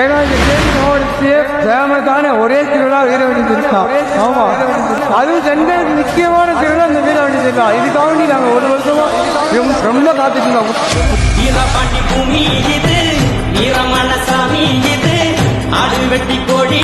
ஏன்னா இந்த தேனி மாவட்டத்திலேயே ஃபேமஸான ஒரே திருவிழா வீரவழி திருவிழா ஆமாம் அதுவும் சென்ற முக்கியமான திருவிழா இந்த வீரவழி திருவிழா இதுக்காக நாங்கள் ஒரு வருஷமா ரொம்ப காத்துட்டு இருந்தோம். சாமி இது ஆடு வெட்டி கோடி